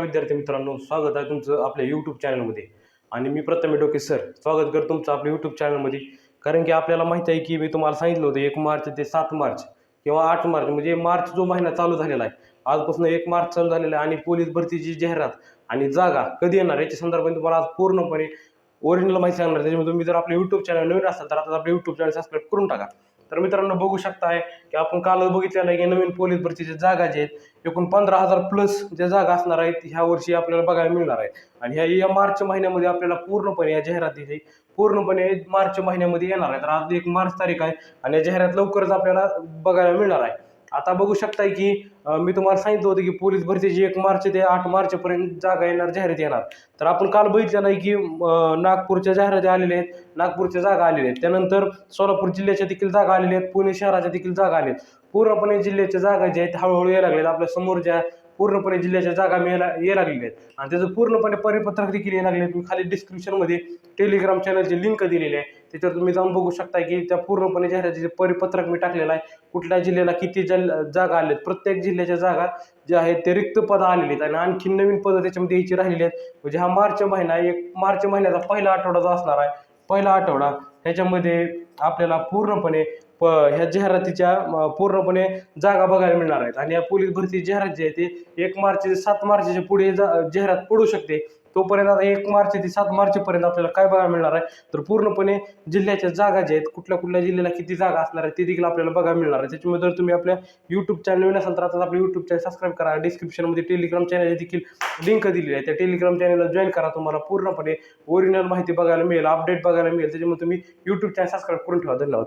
विद्यार्थी मित्रांनो स्वागत आहे तुमचं आपल्या यूट्यूब चॅनलमध्ये आणि मी प्रथमे डोके सर स्वागत करतो तुमचं आपल्या यूट्यूब चॅनलमध्ये कारण की आपल्याला माहिती आहे की मी तुम्हाला सांगितलं होतं एक मार्च ते सात मार्च किंवा आठ मार्च म्हणजे मार्च जो महिना चालू झालेला आहे आजपासून एक मार्च चालू झालेला आहे आणि पोलीस भरतीची जाहिरात आणि जागा कधी येणार याच्या संदर्भात तुम्हाला आज पूर्णपणे ओरिजिनल माहिती सांगणार त्याच्यामुळे तुम्ही जर आपल्या यूट्यूब चॅनल नवीन असाल तर आता आपल्या यूट्यूब चॅनल सबस्क्राईब करून टाका. तर मित्रांनो बघू शकताय की आपण काल बघितलेलं आहे की नवीन पोलीस भरतीच्या जागा जे आहेत एकूण पंधरा हजार प्लस ज्या जागा असणार आहेत ह्या वर्षी आपल्याला बघायला मिळणार आहे आणि ह्या या मार्च महिन्यामध्ये आपल्याला पूर्णपणे या जाहिराती पूर्णपणे मार्च महिन्यामध्ये येणार आहे तर आज एक मार्च तारीख आहे आणि या जाहिरात लवकरच आपल्याला बघायला मिळणार आहे. आता बघू शकताय की मी तुम्हाला सांगितलं होतं की पोलीस भरतीची एक मार्च ते आठ मार्चपर्यंत जागा येणार जाहिरात येणार. तर आपण काल बघितलं नाही की नागपूरच्या जाहिराती आलेल्या आहेत नागपूरच्या जागा आलेल्या आहेत. त्यानंतर सोलापूर जिल्ह्याच्या देखील जागा आलेल्या आहेत पुणे शहराच्या देखील जागा आल्या आहेत. पूर्णपणे जिल्ह्याच्या जागा ज्या आहेत हळूहळू यायला लागल्यात. आपल्यासमोर ज्या पूर्णपणे जिल्ह्याच्या जागा मिळायला ये लागलेल्या आहेत. आणि त्याचं पूर्णपणे परिपत्रक देखील यायला लागले तुम्ही खाली डिस्क्रिप्शनमध्ये टेलिग्राम चॅनलची लिंक दिलेली आहे त्याच्यावर तुम्ही जाऊन बघू शकता की त्या पूर्णपणे जाहिरातीचे परिपत्रक मी टाकलेलं आहे. कुठल्या जिल्ह्याला किती जल जागा आल्या आहेत प्रत्येक जिल्ह्याच्या जागा ज्या आहेत ते रिक्त पदं आलेली आहेत. आणि आणखी नवीन पदं त्याच्यामध्ये यायची राहिलेली आहेत. म्हणजे हा मार्च महिना एक मार्च महिन्याचा पहिला आठवडा जो असणार आहे पहिला आठवडा ह्याच्यामध्ये आपल्याला पूर्णपणे प ह्या जाहिरातीच्या पूर्णपणे जागा बघायला मिळणार आहेत. आणि या पोलीस भरती जाहिरात जी आहे ती एक मार्च ते सात मार्चच्या पुढे जा जाहिरात पडू शकते. तोपर्यंत आता एक मार्च ते सात मार्चपर्यंत आपल्याला काय बघायला मिळणार आहे? तर पूर्णपणे जिल्ह्याच्या जागा ज्या आहेत कुठल्या कुठल्या जिल्ह्याला किती जागा असणार आहे ते देखील आपल्याला बघायला मिळणार आहे. त्याच्यामुळे जर तुम्ही आपल्या यूट्यूब चॅनल नवीन असाल तर आता आपल्या यूट्यूब चॅनल सबस्क्राईब करा. डिस्क्रिप्शनमध्ये टेलिग्राम चॅनल देखील लिंक दिलेली आहे. त्या टेलिग्राम चॅनलला जॉईन करा. तुम्हाला पूर्णपणे ओरिजिनल माहिती बघायला मिळेल अपडेट बघायला मिळेल. त्याच्यामुळे तुम्ही यूट्यूब चॅनल सबस्क्राईब करून ठेवा. धन्यवाद.